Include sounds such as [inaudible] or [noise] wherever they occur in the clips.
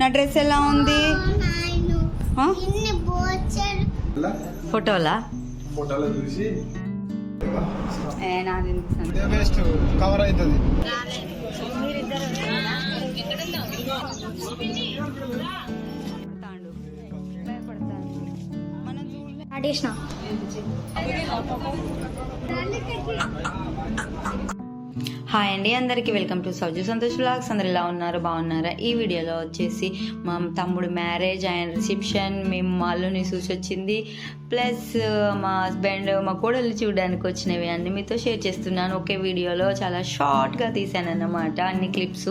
నా డ్రెస్ ఎలా ఉంది? ఫోటోలా? చూసి. కవర్ అవుతుంది ఆడేసిన. హాయ్ అండి అందరికీ welcome to Sauju Santosh blogs అందరు ఎలా ఉన్నారు? బాగున్నారా? ఈ వీడియోలో వచ్చేసి మా తమ్ముడు మ్యారేజ్ అండ్ రిసెప్షన్ మేము మాల్లోని చూసి వచ్చింది. ప్లస్ మా హస్బెండ్ మా కోడలు చూడడానికి వచ్చినవి అన్ని మీతో షేర్ చేస్తున్నాను. ఒకే వీడియోలో చాలా షార్ట్గా తీసాను అన్నమాట అన్ని క్లిప్స్.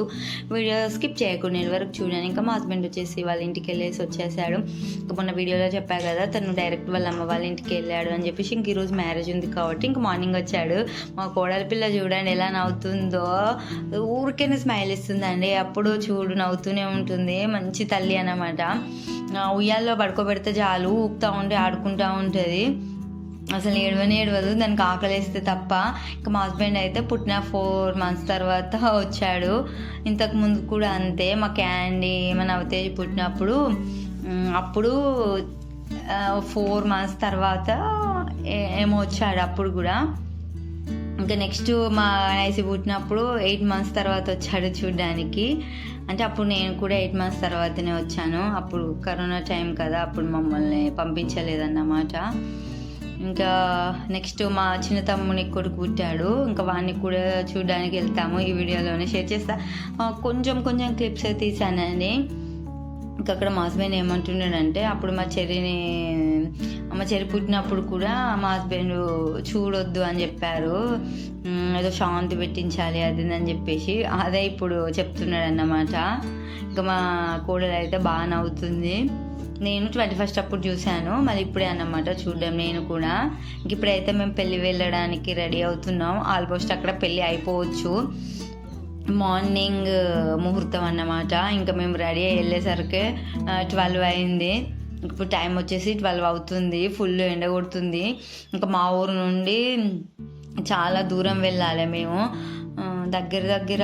వీడియో స్కిప్ చేయకుండా నేను వరకు చూడాను ఇంకా మా హస్బెండ్ వచ్చేసి వాళ్ళ ఇంటికి వెళ్ళేసి వచ్చేసాడు. ఇంకా మొన్న వీడియోలో చెప్పా కదా తను డైరెక్ట్ వాళ్ళ అమ్మ వాళ్ళ ఇంటికి వెళ్ళాడు అని చెప్పేసి ఇంక ఈరోజు మ్యారేజ్ ఉంది కాబట్టి ఇంక మార్నింగ్ వచ్చాడు. మా కోడలి పిల్ల చూడండి ఎలా నవ్వుతుందో? ఊరికేనే స్మైల్ ఇస్తుందండి. అప్పుడు చూడు నవ్వుతూనే ఉంటుంది. మంచి తల్లి అన్నమాట. ఉయ్యాల్లో పడుకోబెడితే చాలు ఊపుతూ ఉంటే ఆడుకుంటూ ఉంటుంది. అసలు ఏడవని ఏడవదు. దానికి ఆకలేస్తే తప్ప. ఇంకా మా హస్బెండ్ అయితే పుట్టిన ఫోర్ మంత్స్ తర్వాత వచ్చాడు. ఇంతకు ముందు కూడా అంతే. మా క్యాండీ ఏమైనా అవతేజ్ పుట్టినప్పుడు అప్పుడు ఫోర్ మంత్స్ తర్వాత ఏ- ఏమో వచ్చాడు అప్పుడు కూడా. ఇంకా నెక్స్ట్ మా అనేసి పుట్టినప్పుడు ఎయిట్ మంత్స్ తర్వాత వచ్చాడు చూడడానికి. అంటే అప్పుడు నేను కూడా ఎయిట్ మంత్స్ తర్వాతనే వచ్చాను. అప్పుడు కరోనా టైం కదా అప్పుడు మమ్మల్ని పంపించలేదన్నమాట. ఇంకా నెక్స్ట్ మా చిన్న తమ్మునికి కొడుకు పుట్టాడు. ఇంకా వాడిని కూడా చూడడానికి వెళ్తాము. ఈ వీడియోలోనే షేర్ చేస్తా. కొంచెం కొంచెం క్లిప్స్ తీసానండి ఇంకా అక్కడ మా హస్బెండ్ ఏమంటున్నాడంటే అప్పుడు మా చెర్రిని మా చెర్రి పుట్టినప్పుడు కూడా మా హస్బెండ్ చూడొద్దు అని చెప్పారు. ఏదో శాంతి పెట్టించాలి అది అని చెప్పేసి అదే ఇప్పుడు చెప్తున్నాడు అన్నమాట ఇంకా మా కోడలు అయితే బాగా నవ్వుతుంది. నేను ట్వంటీ ఫస్ట్ అప్పుడు చూశాను మళ్ళీ ఇప్పుడే అన్నమాట చూడడం నేను కూడా. ఇంక ఇప్పుడైతే మేము పెళ్ళి వెళ్ళడానికి రెడీ అవుతున్నాం. ఆల్మోస్ట్ అక్కడ పెళ్ళి అయిపోవచ్చు. మార్నింగ్ ముహూర్తం అన్నమాట. ఇంకా మేము రెడీ అయ్యి వెళ్ళేసరికి ట్వెల్వ్ అయింది. ఇప్పుడు టైం వచ్చేసి ట్వెల్వ్ అవుతుంది. ఫుల్ ఎండ కొడుతుంది. ఇంకా మా ఊరు నుండి చాలా దూరం వెళ్ళాలి మేము. దగ్గర దగ్గర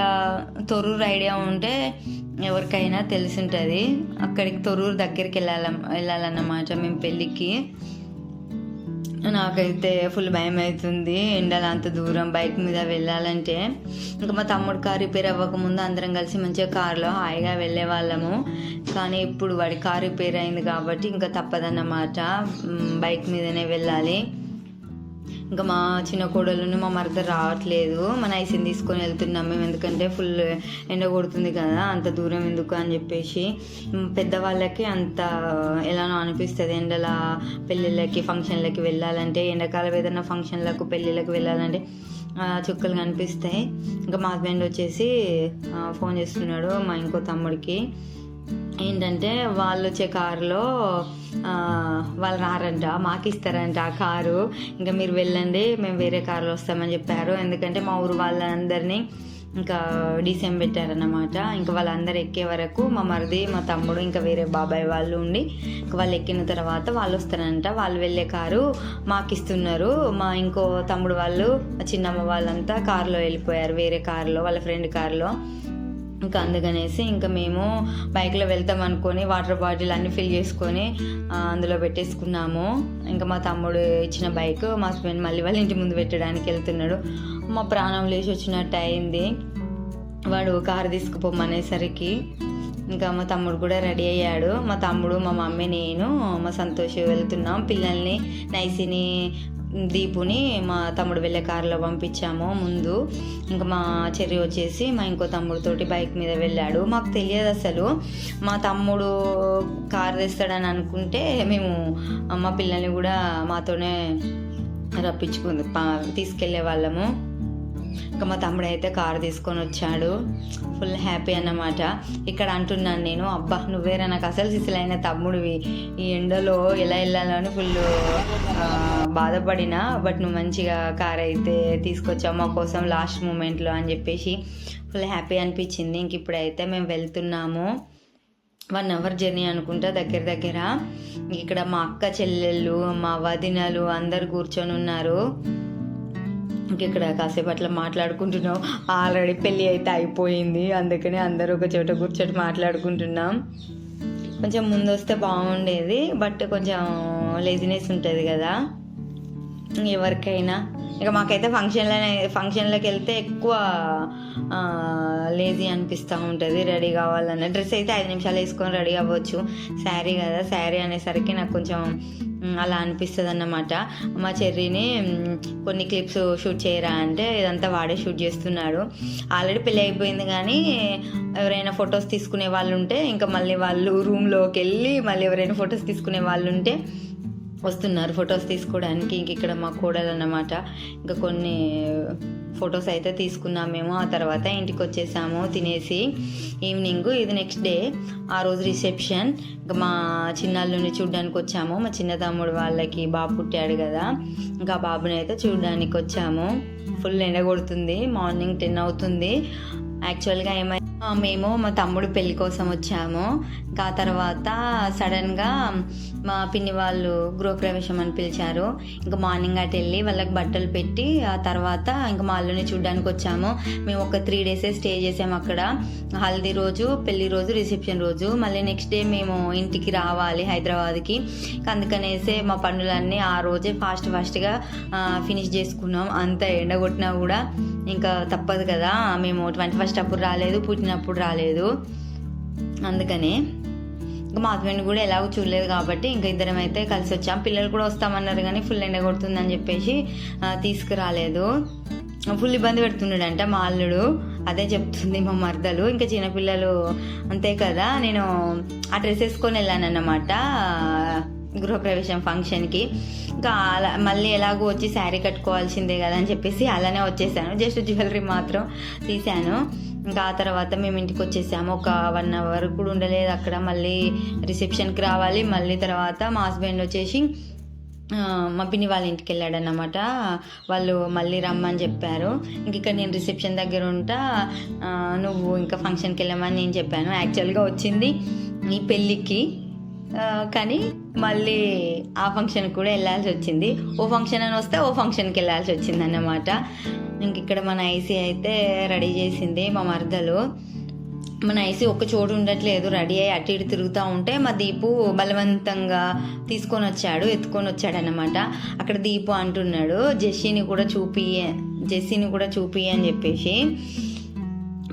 తొర్రూరు ఐడియా ఉంటే ఎవరికైనా తెలిసి ఉంటుంది. అక్కడికి తొర్రూరు దగ్గరికి వెళ్ళాల వెళ్ళాలన్నమాట మేము పెళ్ళికి. నాకైతే ఫుల్ భయం అవుతుంది ఎండలు అంత దూరం బైక్ మీద వెళ్ళాలంటే. ఇంకా మా తమ్ముడు కార్ రిపేర్ అవ్వకముందు అందరం కలిసి మంచిగా కార్లో హాయిగా వెళ్ళే వాళ్ళము కానీ ఇప్పుడు వాడి కార్ రిపేర్ అయింది కాబట్టి ఇంకా తప్పదన్నమాట. బైక్ మీదనే వెళ్ళాలి. ఇంకా మా చిన్న కోడలను మా మరద రావట్లేదు. మన ఐసిని తీసుకొని వెళ్తున్నాం మేము. ఎందుకంటే ఫుల్ ఎండ కొడుతుంది కదా అంత దూరం ఎందుకు అని చెప్పేసి. పెద్దవాళ్ళకి అంత ఎలానో అనిపిస్తుంది ఎండల పెళ్ళిళ్ళకి ఫంక్షన్లకి వెళ్ళాలంటే. ఎండాకాలం ఏదైనా ఫంక్షన్లకు పెళ్ళిళ్ళకి వెళ్ళాలంటే చుక్కలు కనిపిస్తాయి. ఇంకా మా హస్బెండ్ వచ్చేసి ఫోన్ చేస్తున్నాడు మా ఇంకో తమ్ముడికి. ఏంటంటే వాళ్ళు వచ్చే కారులో వాళ్ళు రారంట మాకు ఇస్తారంట ఆ కారు. ఇంకా మీరు వెళ్ళండి మేము వేరే కారులో వస్తామని చెప్పారు. ఎందుకంటే మా ఊరు వాళ్ళందరినీ ఇంకా డీసీఎం పెట్టారన్నమాట. ఇంకా వాళ్ళందరూ ఎక్కే వరకు మా మరిది మా తమ్ముడు ఇంకా వేరే బాబాయ్ వాళ్ళు ఉండి ఇంకా వాళ్ళు ఎక్కిన తర్వాత వాళ్ళు వస్తారంట. వాళ్ళు వెళ్ళే కారు మాకు ఇస్తున్నారు. మా ఇంకో తమ్ముడు వాళ్ళు చిన్నమ్మ వాళ్ళంతా కారులో వెళ్ళిపోయారు వేరే కారులో వాళ్ళ ఫ్రెండ్ కారులో. ఇంకా అందుకనేసి ఇంకా మేము బైక్లో వెళ్తాం అనుకొని వాటర్ బాటిల్ అన్ని ఫిల్ చేసుకొని అందులో పెట్టేసుకున్నాము. ఇంకా మా తమ్ముడు ఇచ్చిన బైక్ మా హస్బెండ్ మళ్ళీ వాళ్ళ ఇంటి ముందు పెట్టడానికి వెళ్తున్నాడు. మా ప్రాణం లేచి వచ్చినట్టు అయింది. వాడు కారు తీసుకుపోమనేసరికి ఇంకా మా తమ్ముడు కూడా రెడీ అయ్యాడు. మా తమ్ముడు మా మమ్మీ నేను మా సంతోష్ వెళ్తున్నాం. పిల్లల్ని నైసిని దీపుని మా తమ్ముడు వెళ్ళే కారులో పంపించాము ముందు. ఇంకా మా చెర్రి వచ్చేసి మా ఇంకో తమ్ముడితోటి బైక్ మీద వెళ్ళాడు. మాకు తెలియదు అసలు. మా తమ్ముడు కారు తెస్తాడని అనుకుంటే మేము మా పిల్లల్ని కూడా మాతోనే రప్పించుకుంది తీసుకెళ్ళే వాళ్ళము. ఇంకా మా తమ్ముడు అయితే కారు తీసుకొని వచ్చాడు. ఫుల్ హ్యాపీ అన్నమాట. ఇక్కడ అంటున్నాను నేను అబ్బా నువ్వేరా నాకు అసలు సిసలైన తమ్ముడివి. ఈ ఎండలో ఎలా వెళ్ళాలో అని ఫుల్ బాధపడినా. బట్ నువ్వు మంచిగా కార్ అయితే తీసుకొచ్చావు మా కోసం లాస్ట్ మూమెంట్లో అని చెప్పేసి ఫుల్ హ్యాపీ అనిపించింది. ఇంక ఇప్పుడైతే మేము వెళ్తున్నాము. వన్ అవర్ జర్నీ అనుకుంటా దగ్గర దగ్గర. ఇక్కడ మా అక్క చెల్లెళ్ళు మా వదినలు అందరు కూర్చొని ఉన్నారు. ఇక్కడ కాసేపు అట్లా మాట్లాడుకుంటున్నాం ఆల్రెడీ పెళ్ళి అయితే అయిపోయింది. అందుకని అందరూ ఒక చోట కూర్చొని మాట్లాడుకుంటున్నాం. కొంచెం ముందు వస్తే బాగుండేది బట్ కొంచెం లేజినెస్ ఉంటుంది కదా. ఎవరికైనా. ఇక మాకైతే ఫంక్షన్లోనే ఫంక్షన్లోకి వెళ్తే ఎక్కువ లేజీ అనిపిస్తూ ఉంటుంది. రెడీ కావాలన్న. డ్రెస్ అయితే ఐదు నిమిషాలు వేసుకొని రెడీ అవ్వచ్చు. శారీ కదా శారీ అనేసరికి నాకు కొంచెం అలా అనిపిస్తుంది అన్నమాట మా చెర్రీని కొన్ని క్లిప్స్ షూట్ చేయరా అంటే ఇదంతా వాడే షూట్ చేస్తున్నాడు. ఆల్రెడీ పెళ్ళి అయిపోయింది కానీ ఎవరైనా ఫొటోస్ తీసుకునే వాళ్ళు ఉంటే ఇంకా మళ్ళీ వాళ్ళు రూమ్లోకి వెళ్ళి మళ్ళీ ఎవరైనా ఫొటోస్ తీసుకునే వాళ్ళు ఉంటే వస్తున్నారు ఫొటోస్ తీసుకోవడానికి ఇంక ఇక్కడ మా కోడలు అన్నమాట. ఇంకా కొన్ని ఫొటోస్ అయితే తీసుకున్నాం మేము. ఆ తర్వాత ఇంటికి వచ్చేసాము తినేసి ఈవినింగ్ ఇది నెక్స్ట్ డే ఆ రోజు రిసెప్షన్. ఇంకా మా చిన్నాళ్ళని చూడడానికి వచ్చాము మా చిన్న తమ్ముడు వాళ్ళకి బాబు పుట్టాడు కదా ఇంకా బాబుని అయితే చూడడానికి వచ్చాము ఫుల్ ఎండ కొడుతుంది మార్నింగ్ టెన్ అవుతుంది. యాక్చువల్గా ఏమై మేము మా తమ్ముడు పెళ్ళి కోసం వచ్చాము. ఇంకా తర్వాత సడన్గా మా పిన్ని వాళ్ళు గృహప్రవేశం అని పిలిచారు. ఇంకా మార్నింగ్ అటు వెళ్ళి వాళ్ళకి బట్టలు పెట్టి ఆ తర్వాత ఇంకా మా అల్లుని చూడడానికి వచ్చాము. మేము ఒక త్రీ డేసే స్టే చేసాము అక్కడ. హల్దీ రోజు పెళ్ళి రోజు రిసెప్షన్ రోజు. మళ్ళీ నెక్స్ట్ డే మేము ఇంటికి రావాలి హైదరాబాద్కి. అందుకనేసే మా పనులన్నీ ఆ రోజే ఫాస్ట్ ఫాస్ట్గా ఫినిష్ చేసుకున్నాం. అంత ఎండ కొట్టినా కూడా. ఇంకా తప్పదు కదా. మేము ట్వంటీ ఫస్ట్ అప్పుడు రాలేదు పుట్టినప్పుడు రాలేదు. అందుకనే ఇంకా మా హస్బెండ్ కూడా ఎలాగో చూడలేదు కాబట్టి ఇంకా ఇద్దరం అయితే కలిసి వచ్చాం. పిల్లలు కూడా వస్తామన్నారు కానీ ఫుల్ ఎండ కొడుతుందని చెప్పేసి తీసుకురాలేదు. ఫుల్ ఇబ్బంది పెడుతున్నాడంట మా అల్లుడు. అదే చెప్తుంది మా మరదలు. ఇంకా చిన్నపిల్లలు అంతే కదా. నేను ఆ డ్రెస్ వేసుకొని వెళ్ళాను అన్నమాట గృహప్రవేశం ఫంక్షన్కి. ఇంకా అలా మళ్ళీ ఎలాగో వచ్చి శారీ కట్టుకోవాల్సిందే కదా అని చెప్పేసి అలానే వచ్చేసాను. జస్ట్ జ్యువెలరీ మాత్రం తీశాను. ఇంకా ఆ తర్వాత మేము ఇంటికి వచ్చేసాము. ఒక వన్ అవర్ కూడా ఉండలేదు అక్కడ. మళ్ళీ రిసెప్షన్కి రావాలి. మళ్ళీ తర్వాత మా హస్బెండ్ వచ్చేసి మా పిన్ని వాళ్ళ ఇంటికి వెళ్ళాడన్నమాట. వాళ్ళు మళ్ళీ రమ్మని చెప్పారు. ఇంక ఇక్కడ నేను రిసెప్షన్ దగ్గర ఉంటా. నువ్వు ఇంకా ఫంక్షన్కి వెళ్ళమని నేను చెప్పాను. యాక్చువల్గా వచ్చింది ఈ పెళ్ళికి. కానీ మళ్ళీ ఆ ఫంక్షన్కి కూడా వెళ్ళాల్సి వచ్చింది. ఓ ఫంక్షన్ అని వస్తే ఓ ఫంక్షన్కి వెళ్ళాల్సి వచ్చింది అన్నమాట ఇంక ఇక్కడ మన ఐసీ అయితే రెడీ చేసింది మా మరదలు. మన ఐసీ ఒక్క చోటు ఉండట్లేదు. రెడీ అయ్యి అటు ఇటు తిరుగుతూ ఉంటే మా దీపు బలవంతంగా తీసుకొని వచ్చాడు ఎత్తుకొని వచ్చాడు అనమాట అక్కడ దీపు అంటున్నాడు జెస్సీని కూడా చూపి జెస్సీని కూడా చూపి అని చెప్పేసి.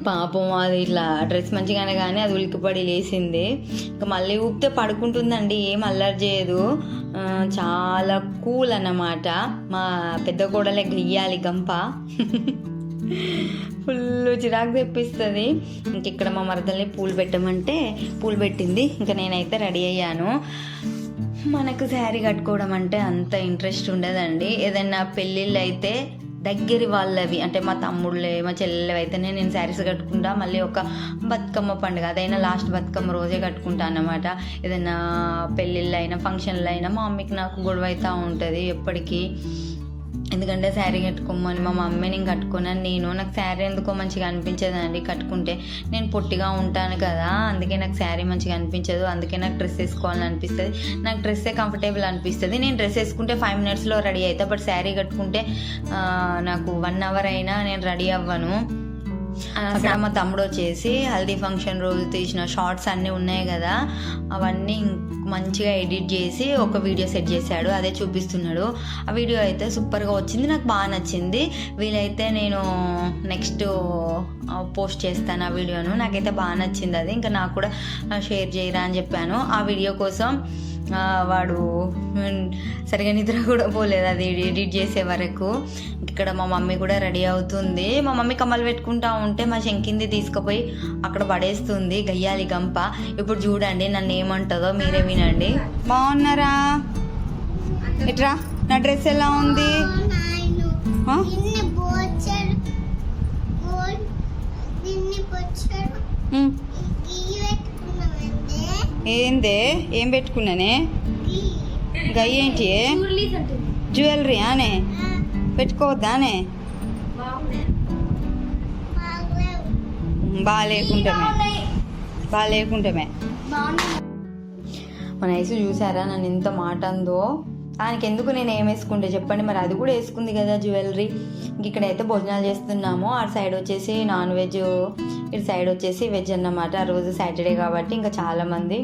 పాపం అది ఇట్లా డ్రెస్ మంచిగానే కానీ అది ఉలికిపడి లేసింది. ఇంకా మళ్ళీ ఊపితే పడుకుంటుందండి ఏం అల్లరి చేయదు. చాలా కూల్ అన్నమాట. మా పెద్ద కోడలే గయ్యాలి గంప. [laughs] ఫుల్ చిరాకు తెప్పిస్తుంది. ఇంక ఇక్కడ మా మరదల్ని పూలు పెట్టమంటే పూలు పెట్టింది. ఇంకా నేనైతే రెడీ అయ్యాను. మనకు శారీ కట్టుకోవడం అంటే అంత ఇంట్రెస్ట్ ఉండదండి. ఏదైనా పెళ్ళిళ్ళు అయితే దగ్గరి వాళ్ళవి అంటే మా తమ్ముళ్ళే మా చెల్లెళ్ళవి అయితేనే నేను శారీస్ కట్టుకుంటా. మళ్ళీ ఒక బతుకమ్మ పండుగ అదైనా లాస్ట్ బతుకమ్మ రోజే కట్టుకుంటా అన్నమాట. ఏదైనా పెళ్ళిళ్ళు అయినా ఫంక్షన్లు అయినా మా మమ్మీకి నాకు గొడవ అవుతూ ఉంటుంది ఎప్పటికీ. ఎందుకంటే శారీ కట్టుకోమని మా మమ్మీ నేను కట్టుకున్నాను నేను నాకు శారీ ఎందుకో మంచిగా అనిపించేదండి కట్టుకుంటే. నేను పొట్టిగా ఉంటాను కదా అందుకే నాకు శారీ మంచిగా అనిపించదు అందుకే నాకు డ్రెస్ వేసుకోవాలని అనిపిస్తుంది. నాకు డ్రెస్సే కంఫర్టబుల్ అనిపిస్తుంది. నేను డ్రెస్ వేసుకుంటే ఫైవ్ మినిట్స్లో రెడీ అవుతా బట్ శారీ కట్టుకుంటే నాకు వన్ అవర్ అయినా నేను రెడీ అవ్వను. అక్కడ మా తమ్ముడు వచ్చేసి హల్దీ ఫంక్షన్ రోజు తీసిన షార్ట్స్ అన్నీ ఉన్నాయి కదా అవన్నీ మంచిగా ఎడిట్ చేసి ఒక వీడియో సెట్ చేశాడు అదే చూపిస్తున్నాడు. ఆ వీడియో అయితే సూపర్గా వచ్చింది నాకు బాగా నచ్చింది. వీలైతే నేను నెక్స్ట్ పోస్ట్ చేస్తాను ఆ వీడియోను. నాకైతే బాగా నచ్చింది అది ఇంకా నాకు కూడా షేర్ చేయరా అని చెప్పాను. ఆ వీడియో కోసం వాడు సరిగా నిద్ర కూడా పోలేదు. అది ఎడిట్ చేసే వరకు ఇక్కడ మా మమ్మీ కూడా రెడీ అవుతుంది. మా మమ్మీ కమ్మలు పెట్టుకుంటా ఉంటే మా శంకింది తీసుకుపోయి అక్కడ పడేస్తుంది. గయ్యాలి గంప. ఇప్పుడు చూడండి నన్ను ఏమంటుందో మీరే వినండి. బాగున్నారా? ఇట్రా నా డ్రెస్ ఎలా ఉంది? నిన్ను ఏందే? ఏం పెట్టుకున్నానే? గయ్య ఏంటి? జ్యువెలరీ అనే పెట్టుకోవద్దానే బాగలేవు బాగా లేకుంటామే బాగా లేకుంటామే బాగున్నాయి. మన ఐసు చూసారా? నన్ను ఎంత మాట అందో? ఆయనకి ఎందుకు నేను ఏం వేసుకుంటే చెప్పండి. మరి అది కూడా వేసుకుంది కదా జ్యువెలరీ. ఇంక ఇక్కడైతే భోజనాలు చేస్తున్నాము. ఆ సైడ్ వచ్చేసి నాన్ వెజ్ ఇటు సైడ్ వచ్చేసి వెజ్ అన్నమాట. ఆ రోజు సాటర్డే కాబట్టి ఇంకా చాలామంది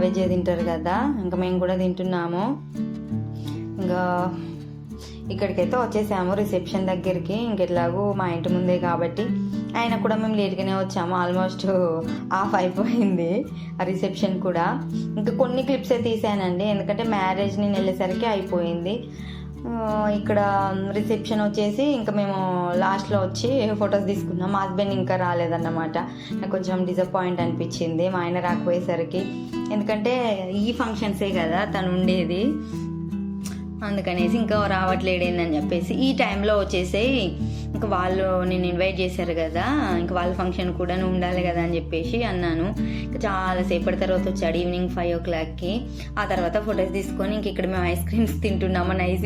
వెజ్ తింటారు కదా. ఇంకా మేము కూడా తింటున్నాము. ఇంకా ఇక్కడికైతే వచ్చేసాము రిసెప్షన్ దగ్గరికి. ఇంకెట్లాగూ మా ఇంటి ముందే కాబట్టి అయినా కూడా మేము లేట్గానే వచ్చాము. ఆల్మోస్ట్ ఆఫ్ అయిపోయింది ఆ రిసెప్షన్ కూడా. ఇంకా కొన్ని క్లిప్సే తీసానండి. ఎందుకంటే మ్యారేజ్ నేను వెళ్ళేసరికి అయిపోయింది. ఇక్కడ రిసెప్షన్ వచ్చేసి ఇంకా మేము లాస్ట్లో వచ్చి ఫొటోస్ తీసుకున్నాం. మా హస్బెండ్ ఇంకా రాలేదన్నమాట. నాకు కొంచెం డిసప్పాయింట్ అనిపించింది. మా ఆయన రాకపోయేసరికి. ఎందుకంటే ఈ ఫంక్షన్సే కదా తను ఉండేది. అందుకనేసి ఇంకా రావట్లేడేందని చెప్పేసి ఈ టైంలో వచ్చేసి ఇంకా వాళ్ళు నేను ఇన్వైట్ చేశారు కదా ఇంకా వాళ్ళ ఫంక్షన్ కూడా ఉండాలి కదా అని చెప్పేసి అన్నాను. ఇంకా చాలాసేపటి తర్వాత వచ్చాడు ఈవినింగ్ ఫైవ్ ఓ క్లాక్కి ఆ తర్వాత ఫొటోస్ తీసుకొని ఇంక ఇక్కడ మేము ఐస్ క్రీమ్స్ తింటున్నాము ఐస్